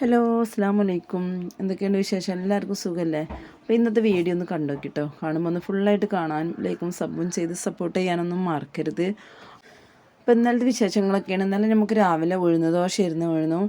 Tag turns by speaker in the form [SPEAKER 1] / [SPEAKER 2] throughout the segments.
[SPEAKER 1] Hello അസ്സാം വലൈക്കും എന്തൊക്കെയുണ്ട് വിശേഷം? എല്ലാവർക്കും സുഖമല്ലേ അപ്പോൾ ഇന്നത്തെ വീഡിയോ ഒന്ന് കണ്ടു കേട്ടോ കാണുമ്പോൾ ഒന്ന് ഫുള്ളായിട്ട് കാണാൻ ലൈക്കും സബും ചെയ്ത് സപ്പോർട്ട് ചെയ്യാനൊന്നും മറക്കരുത്. അപ്പോൾ ഇന്നലത്തെ വിശേഷങ്ങളൊക്കെയാണ്. ഇന്നലെ നമുക്ക് രാവിലെ ഉഴുന്ന ദോശ ഇരുന്ന് ഉഴുന്നു.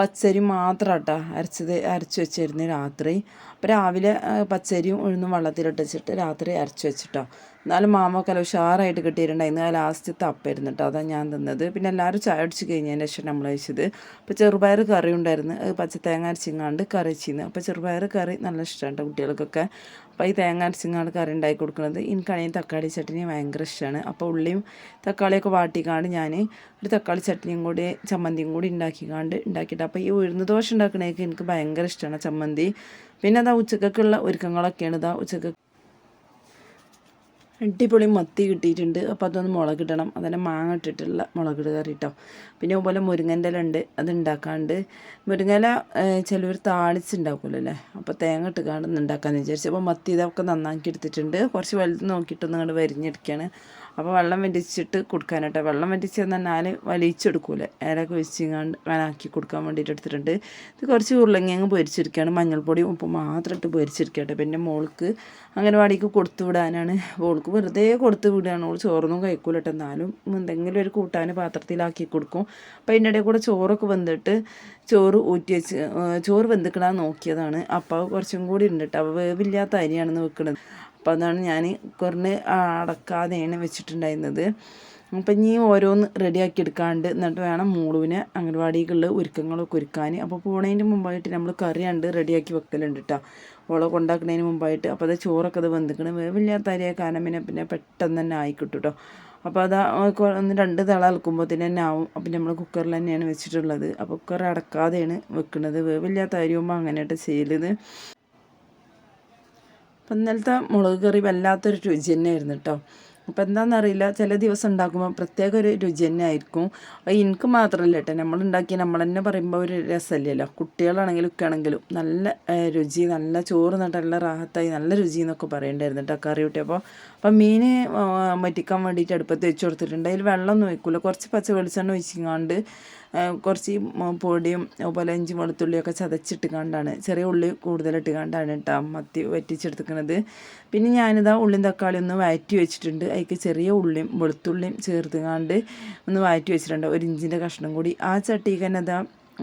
[SPEAKER 1] പച്ചരി മാത്രം കേട്ടോ അരച്ചത് അരച്ച് വെച്ചിരുന്നു രാത്രി. അപ്പോൾ രാവിലെ പച്ചരിയും ഉഴുന്നും വെള്ളത്തിലിട്ട് വെച്ചിട്ട് രാത്രി അരച്ച് വെച്ചിട്ടോ. എന്നാലും മാമൊക്കെ ഉഷാറായിട്ട് കിട്ടിയിട്ടുണ്ടായിരുന്നു ആ ലാസ്റ്റ് തപ്പായിരുന്നു കേട്ടോ. അതാണ് ഞാൻ തന്നത്. പിന്നെ എല്ലാവരും ചായ അടിച്ച് കഴിഞ്ഞതിന് ശേഷം നമ്മൾ കഴിച്ചത് അപ്പോൾ ചെറുപയർ കറി ഉണ്ടായിരുന്നു. അത് പച്ച തേങ്ങ അരച്ചിങ്ങാണ്ട് കറി വെച്ചിരുന്നു. അപ്പോൾ ചെറുപയർ കറി നല്ല ഇഷ്ടമാണ് കേട്ടോ കുട്ടികൾക്കൊക്കെ. അപ്പോൾ ഈ തേങ്ങ അരച്ചിങ്ങാണ്ട് കറി ഉണ്ടാക്കി കൊടുക്കുന്നത് എനിക്കാണെങ്കിൽ തക്കാളി ചട്നി ഭയങ്കര ഇഷ്ടമാണ്. അപ്പോൾ ഉള്ളിയും തക്കാളിയൊക്കെ വാട്ടിക്കാണ്ട് ഞാൻ ഒരു തക്കാളി ചട്നിയും കൂടി ചമ്മന്തിയും കൂടി ഉണ്ടാക്കിക്കാണ്ട് ഉണ്ടാക്കിയിട്ട് അപ്പോൾ ഈ ഉഴുന്ന ദോശ ഉണ്ടാക്കണേക്ക് എനിക്ക് ഭയങ്കര ഇഷ്ടമാണ് ചമ്മന്തി. പിന്നെ അതാ ഉച്ചക്കൊക്കെയുള്ള ഒരുക്കങ്ങളൊക്കെയാണ്. ഇതാ ഉച്ചയ്ക്ക് അടിപൊളി മത്തി കിട്ടിയിട്ടുണ്ട്. അപ്പോൾ അതൊന്ന് മുളകിടണം. അതന്നെ മാങ്ങ ഇട്ടിട്ടുള്ള മുളക് കറി കേട്ടോ പിന്നെ അതുപോലെ മുരിങ്ങന്റെ ഇല ഉണ്ട് അത് ഉണ്ടാക്കാണ്ട് മുരിങ്ങല ചിലവർ താളിച്ചുണ്ടാക്കുമല്ലോ അല്ലേ അപ്പോൾ തേങ്ങ ഇട്ട് ഉണ്ടാക്കാമെന്ന് വിചാരിച്ചു. അപ്പോൾ മത്തി ഇതൊക്കെ നന്നാക്കി എടുത്തിട്ടുണ്ട്. കുറച്ച് വലുത് നോക്കിയിട്ടൊന്നും അങ്ങോട്ട് വരിഞ്ഞെടുക്കുകയാണ് അപ്പോൾ വെള്ളം വറ്റിച്ചിട്ട് കൊടുക്കാനായിട്ട് വെള്ളം വറ്റിച്ച് തന്നാൽ വലിച്ചെടുക്കൂലേ ഏലൊക്കെ വെച്ചിങ്ങാണ്ട് ആക്കി കൊടുക്കാൻ വേണ്ടിയിട്ട് എടുത്തിട്ടുണ്ട്. ഇത് കുറച്ച് ഉരുളങ്ങിയങ്ങ് പൊരിച്ചിരിക്കുകയാണ് മഞ്ഞൾപ്പൊടി ഉപ്പ് മാത്രം ഇട്ട് പൊരിച്ചിരിക്കട്ടെ പിന്നെ മോൾക്ക് അംഗനവാടിക്ക് കൊടുത്തു വിടാനാണ്. മോൾക്ക് വെറുതെ കൊടുത്തു വിടുകയാണ് ഓൾ ചോറൊന്നും കഴിക്കൂലട്ടെ എന്നാലും എന്തെങ്കിലും ഒരു കൂട്ടാൻ പാത്രത്തിലാക്കി കൊടുക്കും. അപ്പോൾ അതിന്റെ ഇടയിൽ കൂടെ ചോറൊക്കെ വെന്തിട്ട് ചോറ് ഊറ്റി വെച്ച് ചോറ് വെന്തിക്കണ നോക്കിയതാണ്. അപ്പോൾ കുറച്ചും കൂടി ഉണ്ട് കേട്ടോ അപ്പോൾ വേവില്ലാത്ത അരിയാണെന്ന് വെക്കണത്. അപ്പോൾ അതാണ് ഞാൻ കുറഞ്ഞ് അടക്കാതെയാണ് വെച്ചിട്ടുണ്ടായിരുന്നത്. അപ്പം ഇനി ഓരോന്ന് റെഡിയാക്കി എടുക്കാണ്ട് എന്നിട്ട് വേണം മൂളുവിനെ അംഗൻവാടിക്കുള്ള ഒരുക്കങ്ങളൊക്കെ ഒരുക്കാൻ. അപ്പോൾ പോണതിന്റെ മുമ്പായിട്ട് നമ്മൾ കറി കണ്ട് റെഡിയാക്കി വെക്കലുണ്ട് കേട്ടോ ഓളെ കൊണ്ടാക്കുന്നതിന് മുമ്പായിട്ട്. അപ്പോൾ അത് ചോറൊക്കെ അത് വെന്തിക്കണം. വേവില്ലാത്ത അരിയായ കാരണം പിന്നെ പിന്നെ പെട്ടെന്ന് തന്നെ ആയിക്കിട്ടും കേട്ടോ അപ്പോൾ അത് ഒന്ന് രണ്ട് തള അലക്കുമ്പോഴത്തേന് തന്നെ ആവും. അപ്പം നമ്മൾ കുക്കറിൽ തന്നെയാണ് വെച്ചിട്ടുള്ളത്. അപ്പോൾ കുക്കർ അടക്കാതെയാണ് വെക്കുന്നത് വേവില്ലാത്ത അരിയുമ്പോൾ അങ്ങനെയായിട്ട് ചെയ്യലത് അപ്പം ഇന്നലത്തെ മുളക് കറി വല്ലാത്തൊരു രുചി തന്നെയായിരുന്നു കേട്ടോ അപ്പോൾ എന്താണെന്നറിയില്ല ചില ദിവസം ഉണ്ടാക്കുമ്പോൾ പ്രത്യേക ഒരു രുചി തന്നെ ആയിരിക്കും. എനിക്ക് മാത്രമല്ല കേട്ടോ നമ്മൾ ഉണ്ടാക്കി നമ്മൾ തന്നെ പറയുമ്പോൾ ഒരു രസമല്ലല്ലോ കുട്ടികളാണെങ്കിലും ഒക്കെ ആണെങ്കിലും നല്ല രുചി നല്ല ചോറ് നട്ട് നല്ല റാഹത്തായി നല്ല രുചി എന്നൊക്കെ പറയണ്ടായിരുന്നു കേട്ടോ. കറി കൂട്ടിയപ്പോൾ അപ്പോൾ മീൻ വറ്റിക്കാൻ വേണ്ടിയിട്ട് അടുപ്പത്ത് വെച്ച് കൊടുത്തിട്ടുണ്ട്. അതിൽ വെള്ളമൊന്നും ഒഴിക്കില്ല കുറച്ച് പച്ച വെളിച്ചെണ്ണ ഒഴിച്ചിങ്ങാണ്ട് കുറച്ച് പൊടിയും അതുപോലെ ഇഞ്ചി വെളുത്തുള്ളിയൊക്കെ ചതച്ചിട്ട് കണ്ടാണ്. ചെറിയ ഉള്ളി കൂടുതലിട്ട് കണ്ടാണ് കേട്ടോ മത്തി വറ്റിച്ചെടുത്തിക്കണത്. പിന്നെ ഞാനിതാ ഉള്ളിയും തക്കാളി ഒന്ന് വഴറ്റി വെച്ചിട്ടുണ്ട്. അതിൽ ചെറിയ ഉള്ളിയും വെളുത്തുള്ളിയും ചേർത്ത് കണ്ട് ഒന്ന് വഴറ്റി വെച്ചിട്ടുണ്ട്. ഒരു ഇഞ്ചിന്റെ കഷ്ണം കൂടി. ആ ചട്ടിക്ക് തന്നെ അതാ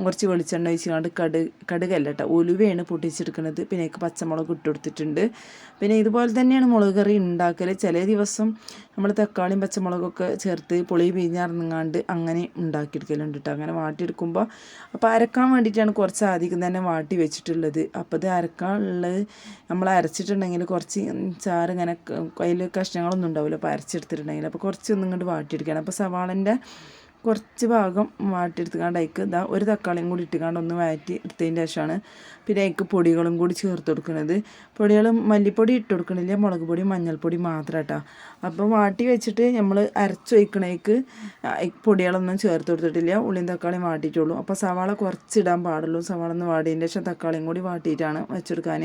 [SPEAKER 1] കുറച്ച് വെളിച്ചെണ്ണ ഒഴിച്ചുകൊണ്ട് കടു കടുകല്ല കേട്ടോ ഉലുവയാണ് പൊട്ടിച്ചെടുക്കുന്നത്. പിന്നെ എനിക്ക് പച്ചമുളക് ഇട്ട് കൊടുത്തിട്ടുണ്ട്. പിന്നെ ഇതുപോലെ തന്നെയാണ് മുളക് കറി ഉണ്ടാക്കൽ ചില ദിവസം നമ്മൾ തക്കാളിയും പച്ചമുളകൊക്കെ ചേർത്ത് പുളി പിഴിഞ്ഞിറങ്ങാണ്ട് അങ്ങനെ ഉണ്ടാക്കിയെടുക്കലുണ്ട് കേട്ടോ അങ്ങനെ വാട്ടിയെടുക്കുമ്പോൾ അപ്പോൾ അരക്കാൻ വേണ്ടിയിട്ടാണ് കുറച്ച് ആദ്യം തന്നെ വാട്ടി വെച്ചിട്ടുള്ളത്. അപ്പോൾ ഇത് അരക്കാനുള്ളത് നമ്മൾ അരച്ചിട്ടുണ്ടെങ്കിൽ കുറച്ച് ചാറ് ഇങ്ങനെ കയ്യിൽ കഷ്ണങ്ങളൊന്നും ഉണ്ടാവില്ല. അപ്പോൾ അരച്ചെടുത്തിട്ടുണ്ടെങ്കിൽ അപ്പോൾ കുറച്ചൊന്നും ഇങ്ങോട്ട് വാട്ടിയെടുക്കണം അപ്പോൾ സവാളന്റെ കുറച്ച് ഭാഗം വാട്ടിയെടുത്തുകൊണ്ട് അതിക്ക് ഇതാ ഒരു തക്കാളിയും കൂടി ഇട്ടുകൊണ്ട് ഒന്ന് വഴറ്റി എടുത്തതിന്റെ ശേഷമാണ് പിന്നെ അതിക്ക് പൊടികളും കൂടി ചേർത്ത് കൊടുക്കുന്നത് പൊടികൾ മല്ലിപ്പൊടി ഇട്ട് കൊടുക്കണില്ല മുളക് പൊടി മഞ്ഞൾപ്പൊടി മാത്രം കേട്ടോ അപ്പോൾ വാട്ടി വെച്ചിട്ട് നമ്മൾ അരച്ച് വയ്ക്കണേക്ക് പൊടികളൊന്നും ചേർത്ത് കൊടുത്തിട്ടില്ല. ഉള്ളിയും തക്കാളിയും വാട്ടിയിട്ടുള്ളൂ. അപ്പോൾ സവാള കുറച്ചിടാൻ പാടുള്ളൂ. സവാള ഒന്ന് വാടിയതിന്റെ ശേഷം തക്കാളിയും കൂടി വാട്ടിയിട്ടാണ് വെച്ചെടുക്കാൻ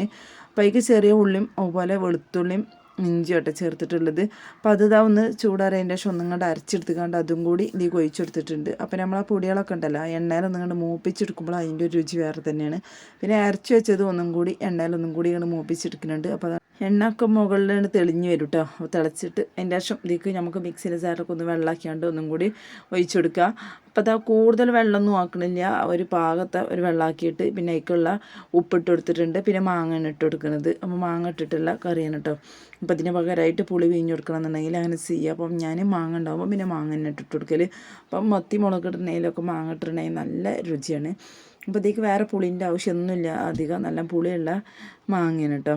[SPEAKER 1] അപ്പോൾ അതിക്ക് ചെറിയ ഉള്ളിയും അതുപോലെ വെളുത്തുള്ളിയും ഇഞ്ചി കേട്ടോ ചേർത്തിട്ടുള്ളത്. അപ്പോൾ അത് ഇതാ ഒന്ന് ചൂടാറിയതിന്റെ ശേഷം ഒന്നും കണ്ട് അരച്ചെടുത്തുകൊണ്ട് അതും കൂടി ഇതിൽ കൊഴിച്ചെടുത്തിട്ടുണ്ട്. അപ്പോൾ നമ്മൾ ആ പൊടികളൊക്കെ ഉണ്ടല്ലോ ആ എണ്ണയിലൊന്നും കണ്ട് മൂപ്പിച്ചെടുക്കുമ്പോൾ അതിന്റെ ഒരു രുചി വേറെ തന്നെയാണ്. പിന്നെ അരച്ച് വെച്ചത് ഒന്നും കൂടി എണ്ണയിലൊന്നും കൂടി ഇങ്ങനെ മൂപ്പിച്ചെടുക്കുന്നുണ്ട്. അപ്പോൾ ഒക്കെ മുകളിലാണ് തെളിഞ്ഞ് വരും കേട്ടോ അപ്പോൾ തിളച്ചിട്ട് അതിന്റെ ശേഷം ഇതിലേക്ക് നമുക്ക് മിക്സിയിൽ ചേർക്കൊക്കെ ഒന്ന് വെള്ളമാക്കിയാണ്ട് ഒന്നും കൂടി ഒഴിച്ചു കൊടുക്കുക. അപ്പോൾ അതാ കൂടുതൽ വെള്ളമൊന്നും ആക്കണില്ല. ഒരു പാകത്തെ ഒരു വെള്ളമാക്കിയിട്ട് പിന്നെ അതിലേക്കുള്ള ഉപ്പിട്ട് കൊടുത്തിട്ടുണ്ട്. പിന്നെ മാങ്ങയാണ് ഇട്ട് കൊടുക്കുന്നത്. അപ്പോൾ മാങ്ങ ഇട്ടിട്ടുള്ള കറിയാണ് കേട്ടോ അപ്പോൾ അതിന് പകരമായിട്ട് പുളി പിഴിഞ്ഞ് കൊടുക്കണം എന്നുണ്ടെങ്കിൽ അങ്ങനെ ചെയ്യുക. അപ്പം ഞാൻ മാങ്ങ ഉണ്ടാകുമ്പോൾ പിന്നെ മാങ്ങ തന്നെ ഇട്ടിട്ട് കൊടുക്കൽ അപ്പം മത്തി മുളക് ഇടുന്നതിലൊക്കെ മാങ്ങ ഇട്ടിട്ടുണ്ടെങ്കിൽ നല്ല രുചിയാണ്. അപ്പോൾ ഇതിലേക്ക് വേറെ പുളിന്റെ ആവശ്യമൊന്നുമില്ല. അധികം നല്ല പുളിയുള്ള മാങ്ങയാണ് കേട്ടോ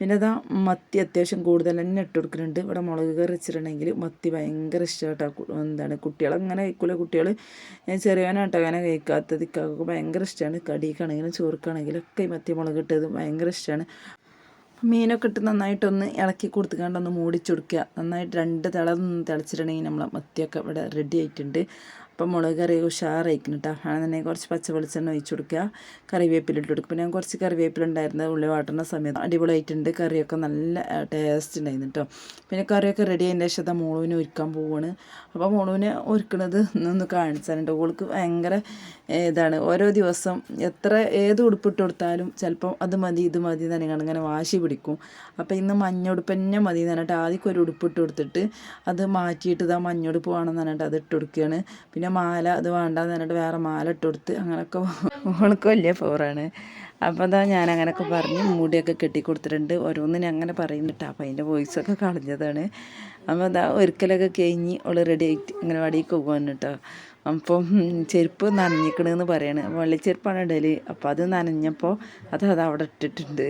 [SPEAKER 1] പിന്നെ അതാ മത്തി അത്യാവശ്യം കൂടുതൽ തന്നെ ഇട്ട് കൊടുക്കുന്നുണ്ട്. ഇവിടെ മുളക് കറി വെച്ചിട്ടുണ്ടെങ്കിൽ മത്തി ഭയങ്കര ഇഷ്ടമായിട്ടാണ് എന്താണ് കുട്ടികൾ അങ്ങനെ കഴിക്കൂല. കുട്ടികൾ ചെറിയവനാട്ടോ അങ്ങനെ കഴിക്കാത്തത്. ഇക്കാക്കൊക്കെ ഭയങ്കര ഇഷ്ടമാണ്. കടിക്കാണെങ്കിലും ചോറുക്കാണെങ്കിലും ഒക്കെ ഈ മത്തി മുളക് ഇട്ടത് ഭയങ്കര ഇഷ്ടമാണ്. മീനൊക്കെ ഇട്ട് നന്നായിട്ടൊന്ന് ഇളക്കി കൊടുത്തുകൊണ്ട് ഒന്ന് മൂടിച്ചു കൊടുക്കുക. നന്നായിട്ട് രണ്ട് തിള ഒന്ന് തിളച്ചിട്ടുണ്ടെങ്കിൽ നമ്മളെ മത്തിയൊക്കെ ഇവിടെ റെഡി ആയിട്ടുണ്ട്. അപ്പം മുളക് കറി ഉഷാറായിരിക്കും കേട്ടോ ആണെന്നുണ്ടെങ്കിൽ കുറച്ച് പച്ച വെളിച്ചെണ്ണ ഒഴിച്ച് കൊടുക്കുക. കറിവേപ്പില ഇട്ട് കൊടുക്കും. പിന്നെ കുറച്ച് കറിവേപ്പില ഉണ്ടായിരുന്നു. ഉള്ളി വാട്ടുന്ന സമയത്ത് അടിപൊളിയായിട്ടുണ്ട്. കറിയൊക്കെ നല്ല ടേസ്റ്റ് ഉണ്ടായിരുന്നു കേട്ടോ പിന്നെ കറിയൊക്കെ റെഡി ആയതിന്റെ ശേഷം മോളുവിനെ ഒരുക്കാൻ പോവാണ്. അപ്പോൾ മോളുവിനെ ഒരുക്കണത് ഒന്ന് കാണിച്ചാലുണ്ട് ഓൾക്ക് ഭയങ്കര ഇതാണ്. ഓരോ ദിവസം എത്ര ഏത് ഉടുപ്പിട്ട് കൊടുത്താലും ചിലപ്പം അത് മതി ഇത് മതി എന്ന് ഇങ്ങനെ വാശി പിടിക്കും. അപ്പോൾ ഇന്ന് മഞ്ഞുടുപ്പ് തന്നെ മതി എന്ന് പറഞ്ഞിട്ട് ആദ്യം ഒരു ഉടുപ്പ് ഇട്ട് കൊടുത്തിട്ട് അത് മാറ്റിയിട്ട് ഇതാ മഞ്ഞുടുപ്പ് വേണമെന്ന് പറഞ്ഞിട്ട് അത് ഇട്ട് കൊടുക്കുകയാണ്. പിന്നെ മാല അത് വേണ്ടെന്ന് പറഞ്ഞിട്ട് വേറെ മാല ഇട്ട് കൊടുത്ത് അങ്ങനെയൊക്കെ ഓൾക്ക് വലിയ ഫോറാണ് അപ്പോൾ അതാ ഞാൻ അങ്ങനെയൊക്കെ പറഞ്ഞ് മുടിയൊക്കെ കെട്ടി കൊടുത്തിട്ടുണ്ട് ഓരോന്നിനും അങ്ങനെ പറയുന്നുണ്ട് അപ്പോൾ അതിന്റെ വോയിസൊക്കെ കളഞ്ഞതാണ്. അപ്പോൾ അതാ ഒരിക്കലൊക്കെ കഴിഞ്ഞ് ഓൾ റെഡി ആയിട്ട് ഇങ്ങനെ വടിയൊക്കെ പോകാൻ കേട്ടോ അപ്പം ചെരുപ്പ് നനഞ്ഞിക്കണെന്ന് പറയാണ്. വെള്ളിച്ചെരുപ്പാണ് ഇടൽ. അപ്പോൾ അത് നനഞ്ഞപ്പോൾ അത് അത് അവിടെ ഇട്ടിട്ടുണ്ട്.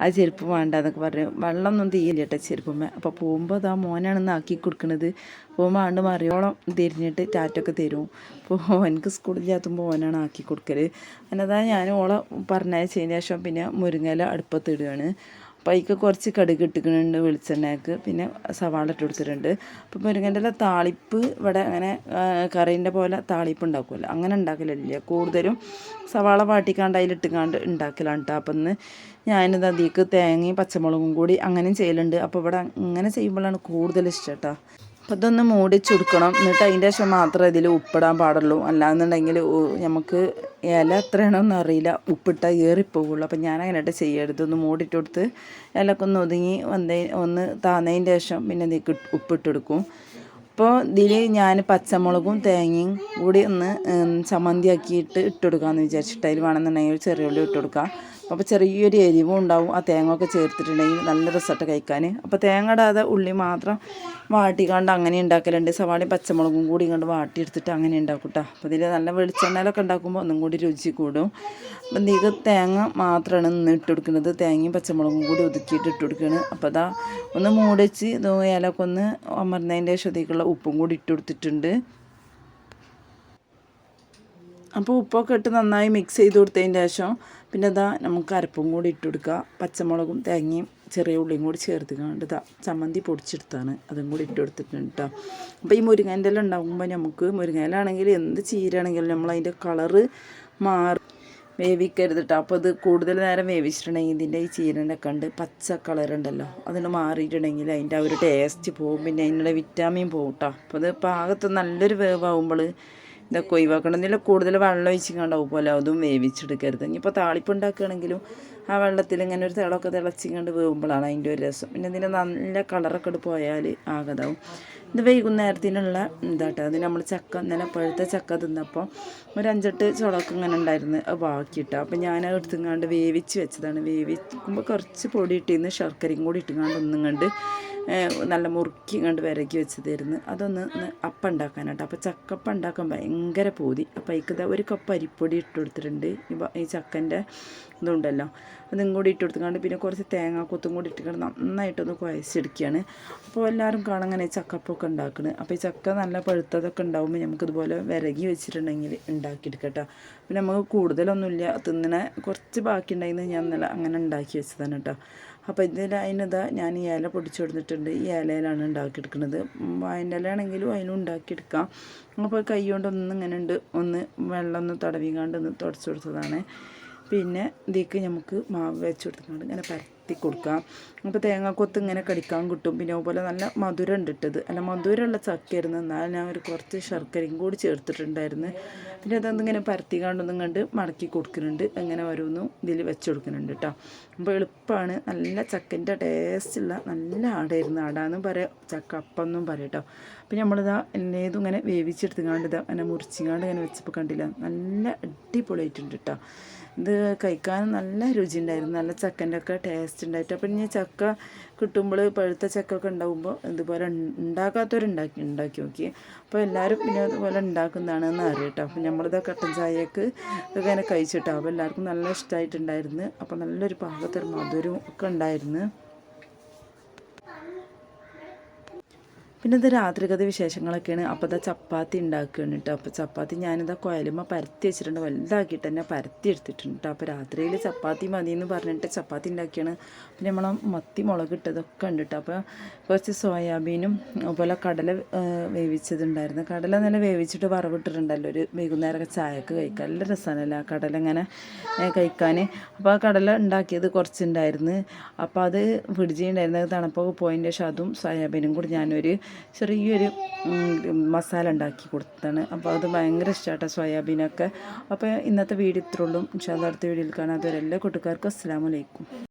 [SPEAKER 1] ആ ചെരുപ്പ് വേണ്ട എന്നൊക്കെ പറഞ്ഞു. വെള്ളമൊന്നും തീയില്ല കേട്ടോ ചെരുപ്പമ്മ. അപ്പോൾ പോകുമ്പോൾ അത് ആ മോനാണെന്ന് ആക്കി കൊടുക്കണത്. പോകുമ്പോൾ ആണ്ട് മറിയോളം തിരിഞ്ഞിട്ട് ടാറ്റൊക്കെ തരും. അപ്പോൾ എനിക്ക് സ്കൂളില്ലാത്തുമ്പോൾ ഓനാണ് ആക്കി കൊടുക്കൽ എന്നതാ ഞാൻ ഓളെ പറഞ്ഞയച്ചതിന് ശേഷം പിന്നെ മുരിങ്ങല അടുപ്പത്തിടുകയാണ് അപ്പോൾ അതിക്ക് കുറച്ച് കടുക് ഇട്ടിക്കുന്നുണ്ട് വെളിച്ചെണ്ണയ്ക്ക് പിന്നെ സവാള ഇട്ട് കൊടുത്തിട്ടുണ്ട്. അപ്പോൾ മുരിങ്ങന്റെ താളിപ്പ് ഇവിടെ അങ്ങനെ കറീന്റെ പോലെ താളിപ്പ് ഉണ്ടാക്കുമല്ലോ അങ്ങനെ ഉണ്ടാക്കലില്ല. കൂടുതലും സവാള വാട്ടിക്കാണ്ട് അതിലിട്ടുകാണ്ട് ഉണ്ടാക്കലാണ് കേട്ടോ അപ്പം ഇന്ന് ഞാനിത് അതിലേക്ക് തേങ്ങയും പച്ചമുളകും കൂടി അങ്ങനെയും ചെയ്യലുണ്ട്. അപ്പോൾ ഇവിടെ അങ്ങനെ ചെയ്യുമ്പോഴാണ് കൂടുതൽ ഇഷ്ടം കേട്ടോ അപ്പം ഇതൊന്ന് ചുരുക്കണം എന്നിട്ട് അതിന്റെ ശേഷം മാത്രമേ ഇതിൽ ഉപ്പിടാൻ പാടുള്ളൂ. അല്ലാന്നുണ്ടെങ്കിൽ നമുക്ക് ഇല എത്രയാണോന്ന് അറിയില്ല. ഉപ്പിട്ടാൽ ഏറിപ്പോകുള്ളൂ അപ്പം ഞാൻ അങ്ങനെയായിട്ട് ചെയ്യരുത്. ഒന്ന് മൂടിയിട്ട് കൊടുത്ത് ഇലക്കൊന്ന് ഒന്ന് ഒതുങ്ങി വന്ന ഒന്ന് താന്നതിന്റെ ശേഷം പിന്നെ ഇതിലേക്ക് ഉപ്പിട്ടെടുക്കും. അപ്പോൾ ഇതിൽ ഞാൻ പച്ചമുളകും തേങ്ങയും കൂടി ഒന്ന് ചമ്മന്തിയാക്കിയിട്ട് ഇട്ടുകൊടുക്കാമെന്ന് വിചാരിച്ചിട്ട് അതിൽ വേണമെന്നുണ്ടെങ്കിൽ ചെറിയ ഉള്ളി ഇട്ട് കൊടുക്കാം അപ്പോൾ ചെറിയൊരു എരിവും ഉണ്ടാവും. ആ തേങ്ങ ഒക്കെ ചേർത്തിട്ടുണ്ടെങ്കിൽ നല്ല റിസൾട്ട് കഴിക്കാൻ. അപ്പോൾ തേങ്ങ ഇടാതെ ഉള്ളി മാത്രം വാട്ടിക്കാണ്ട് അങ്ങനെ ഉണ്ടാക്കലുണ്ട്. സവാളയും പച്ചമുളകും കൂടി ഇങ്ങോട്ട് വാട്ടിയെടുത്തിട്ട് അങ്ങനെ ഉണ്ടാക്കും കേട്ടോ അപ്പോൾ ഇതിൽ നല്ല വെളിച്ചെണ്ണയിലൊക്കെ ഉണ്ടാക്കുമ്പോൾ ഒന്നും കൂടി രുചി കൂടും. അപ്പം ഇതിൽ തേങ്ങ മാത്രമാണ് ഇന്ന് ഇട്ട് കൊടുക്കുന്നത്. തേങ്ങയും പച്ചമുളകും കൂടി ഒതുക്കിയിട്ട് ഇട്ട് കൊടുക്കുകയാണ് അപ്പോൾ അതാ ഒന്ന് മൂടിച്ച് ഇത് ഒന്ന് അമർന്നതിന്റെ ശേഷത്തേക്കുള്ള ഉപ്പും കൂടി ഇട്ട് കൊടുത്തിട്ടുണ്ട്. അപ്പോൾ ഉപ്പൊക്കെ ഇട്ട് നന്നായി മിക്സ് ചെയ്ത് കൊടുത്തതിന്റെ ശേഷം പിന്നെ ഇതാ നമുക്ക് അരപ്പും കൂടി ഇട്ട് കൊടുക്കുക. പച്ചമുളകും തേങ്ങയും ചെറിയ ഉള്ളിയും കൂടി ചേർത്ത് കണ്ട് ഇതാ ചമ്മന്തി പൊടിച്ചെടുത്താണ്. അതും കൂടി ഇട്ട് കൊടുത്തിട്ടുണ്ട് കേട്ടോ അപ്പോൾ ഈ മുരിങ്ങേന്റെ എല്ലാം ഉണ്ടാകുമ്പോൾ നമുക്ക് മുരിങ്ങയിലാണെങ്കിൽ എന്ത് ചീരാണെങ്കിലും നമ്മൾ അതിന്റെ കളറ് മാറി. വേവിക്കരുത് കേട്ടോ അപ്പോൾ ഇത് കൂടുതൽ നേരം വേവിച്ചിട്ടുണ്ടെങ്കിൽ ഇതിന്റെ ഈ ചീരന്റെ കണ്ട് പച്ച കളറുണ്ടല്ലോ അതിന് മാറിയിട്ടുണ്ടെങ്കിൽ അതിന്റെ ആ ഒരു ടേസ്റ്റ് പോകും പിന്നെ അതിനുള്ള വിറ്റാമിൻ പോകും കേട്ടോ അപ്പോൾ ഇത് പാകത്ത് നല്ലൊരു വേവാകുമ്പോൾ ഇതൊക്കെ ഒഴിവാക്കണം. എന്നില്ല കൂടുതൽ വെള്ളം ഒഴിച്ചിങ്ങാണ്ടാവും പോലെ അതും വേവിച്ചെടുക്കരുത്. ഇനിയിപ്പോൾ താളിപ്പ് ഉണ്ടാക്കുകയാണെങ്കിലും ആ വെള്ളത്തിൽ ഇങ്ങനെ ഒരു തിളമൊക്കെ തിളച്ചിങ്ങാണ്ട് വേവുമ്പോഴാണ് അതിന്റെ ഒരു രസം. പിന്നെ ഇതിന് നല്ല കളറൊക്കെ ഇട്ട് പോയാൽ ആകതാവും. ഇത് വൈകുന്നേരത്തിനുള്ള എന്താട്ടോ അത് നമ്മൾ ചക്ക ഇന്നലെ പഴുത്ത ചക്ക തിന്നപ്പോൾ ഒരു അഞ്ചെട്ട് ചുളക്ക് ഇങ്ങനെ ഉണ്ടായിരുന്നു. ബാക്കിയിട്ട്. അപ്പോൾ ഞാൻ എടുത്തുങ്ങാണ്ട് വേവിച്ച് വെച്ചതാണ്. വേവിക്കുമ്പോൾ കുറച്ച് പൊടി ഇട്ടിന്ന് ശർക്കരയും കൂടി ഇട്ടുങ്ങാണ്ട് ഒന്നും കണ്ട് നല്ല മുറുക്കി കണ്ട് വിരകി തരുന്നു അതൊന്ന് അപ്പം ഉണ്ടാക്കാനായിട്ട് അപ്പോൾ ചക്കപ്പം ഉണ്ടാക്കാൻ ഭയങ്കര പൂതി. അപ്പോൾ അതിക്ക് ഒരു കപ്പ് അരിപ്പൊടി ഇട്ട് കൊടുത്തിട്ടുണ്ട്. ഈ ചക്കന്റെ ഇതുണ്ടല്ലോ. അതും കൂടി ഇട്ട് കൊടുത്തുകൊണ്ട് പിന്നെ കുറച്ച് തേങ്ങാക്കൊത്തും കൂടി ഇട്ടിട്ട് നന്നായിട്ടൊന്ന് കുഴച്ചെടുക്കുകയാണ് അപ്പോൾ എല്ലാവരും കാണാൻ അങ്ങനെ ചക്കപ്പൊക്കെ ഉണ്ടാക്കുന്നത് അപ്പോൾ ഈ ചക്ക നല്ല പഴുത്തതൊക്കെ ഉണ്ടാകുമ്പോൾ നമുക്കിതുപോലെ വിരകി വെച്ചിട്ടുണ്ടെങ്കിൽ ഉണ്ടാക്കിയെടുക്കട്ടോ. പിന്നെ നമുക്ക് കൂടുതലൊന്നുമില്ല. തിന്നണ കുറച്ച് ബാക്കി ഉണ്ടായിരുന്നു ഞാൻ നല്ല അങ്ങനെ ഉണ്ടാക്കി വെച്ചതാണ് കേട്ടോ. അപ്പോൾ ഇതിൽ അതിനിതാ ഞാൻ ഈ ഇല പൊടിച്ചു കൊടുത്തിട്ടുണ്ട്. ഈ ഇലയിലാണ് ഉണ്ടാക്കിയെടുക്കുന്നത്. അതിന്റെ ഇലയാണെങ്കിലും അതിനും ഉണ്ടാക്കിയെടുക്കാം. അപ്പോൾ കൈ കൊണ്ടൊന്നും ഇങ്ങനെ ഉണ്ട്. ഒന്ന് വെള്ളം ഒന്ന് തടവിക്കാണ്ട് ഒന്ന് തുടച്ചു കൊടുത്തതാണ്. പിന്നെ ഇതിലേക്ക് നമുക്ക് മാവ് വെച്ച് കൊടുത്തിട്ടുണ്ട് ഇങ്ങനെ പരത്തി കൊടുക്കാം. അപ്പോൾ തേങ്ങാക്കൊത്ത് ഇങ്ങനെ കടിക്കാൻ കിട്ടും. പിന്നെ അതുപോലെ നല്ല മധുരം ഉണ്ട് ഇട്ടത്. അല്ല മധുരമുള്ള ചക്കയായിരുന്നു. എന്നാൽ ഞാൻ ഒരു കുറച്ച് ശർക്കരയും കൂടി ചേർത്തിട്ടുണ്ടായിരുന്നു. പിന്നെ അതൊന്നിങ്ങനെ പരത്തിക്കാണ്ടൊന്നും കണ്ട് മടക്കി കൊടുക്കുന്നുണ്ട്. അങ്ങനെ ഓരോന്നും ഇതിൽ വെച്ച് കൊടുക്കുന്നുണ്ട് കേട്ടോ. അപ്പോൾ എളുപ്പമാണ്. നല്ല ചക്കന്റെ ടേസ്റ്റുള്ള നല്ല ആടായിരുന്നു. ആടാന്ന് പറയാം. ചക്ക അപ്പം എന്നും പറയാം കേട്ടോ. പിന്നെ നമ്മളിതാ എന്നേതും ഇങ്ങനെ വേവിച്ചെടുത്തുകാണ്ട് ഇതാ അങ്ങനെ മുറിച്ചിങ്ങാണ്ട് ഇങ്ങനെ വെച്ചപ്പോൾ കണ്ടില്ല? നല്ല അടിപൊളിയായിട്ടുണ്ട് കേട്ടോ. ഇത് കഴിക്കാൻ നല്ല രുചി ഉണ്ടായിരുന്നു നല്ല ചക്കന്റെ ഒക്കെ ടേസ്റ്റ് ഉണ്ടായിട്ട്. അപ്പം ഇനി ചക്ക കിട്ടുമ്പോൾ പഴുത്ത ചക്ക ഒക്കെ ഉണ്ടാകുമ്പോൾ ഇതുപോലെ ഉണ്ടാക്കാത്തവരുണ്ടാക്കി ഉണ്ടാക്കി നോക്കി. അപ്പോൾ എല്ലാവരും പിന്നെ അതുപോലെ ഉണ്ടാക്കുന്നതാണെന്ന് അറിയാം കേട്ടോ അപ്പം നമ്മളിത് കട്ടൻ ചായക്ക് ഒക്കെ ഇങ്ങനെ കഴിച്ചിട്ടോ. അപ്പോൾ എല്ലാവർക്കും നല്ല ഇഷ്ടമായിട്ടുണ്ടായിരുന്നു അപ്പോൾ നല്ലൊരു പാകത്തൊരു മധുരം ഒക്കെ ഉണ്ടായിരുന്നു. പിന്നെ ഇത് രാത്രികത വിശേഷങ്ങളൊക്കെയാണ്. അപ്പോൾ ഇതാ ചപ്പാത്തി ഉണ്ടാക്കുകയാണ് കേട്ടോ അപ്പോൾ ചപ്പാത്തി ഞാനിതാ കുഴലുമ്മ പരത്തി വെച്ചിട്ടുണ്ട്. വലുതാക്കിയിട്ട് തന്നെ പരത്തി എടുത്തിട്ടുണ്ട് കേട്ടോ അപ്പോൾ രാത്രിയിൽ ചപ്പാത്തി മതി എന്ന് പറഞ്ഞിട്ട് ചപ്പാത്തി ഉണ്ടാക്കിയാണ്. പിന്നെ നമ്മളെ മത്തി മുളക് ഇട്ടതൊക്കെ ഉണ്ട് കേട്ടോ അപ്പോൾ കുറച്ച് സോയാബീനും അതുപോലെ കടല വേവിച്ചതുണ്ടായിരുന്നു. കടല നല്ല വേവിച്ചിട്ട് വറവിട്ടിട്ടുണ്ടല്ലോ. ഒരു വൈകുന്നേരമൊക്കെ ചായക്ക് കഴിക്കാൻ. നല്ല രസമാണല്ലോ ആ കടല ഇങ്ങനെ കഴിക്കാൻ അപ്പോൾ ആ കടല ഉണ്ടാക്കിയത് കുറച്ചുണ്ടായിരുന്നു. അപ്പോൾ അത് ഫ്രിഡ്ജിൽ ഉണ്ടായിരുന്നത് തണുപ്പൊക്കെ പോയതിന്റെ ശേഷം അതും സോയാബീനും കൂടി ഞാനൊരു ചെറിയൊരു മസാല ഉണ്ടാക്കി കൊടുത്താണ്. അപ്പോൾ അത് ഭയങ്കര ഇഷ്ടമാട്ടോ സോയാബീനൊക്കെ. അപ്പോൾ ഇന്നത്തെ വീഡിയോ ഇത്രയുള്ളൂ പക്ഷേ അടുത്ത വീഡിയോയിൽ കാണാം. അതുവരെ എല്ലാ കൂട്ടുകാർക്കും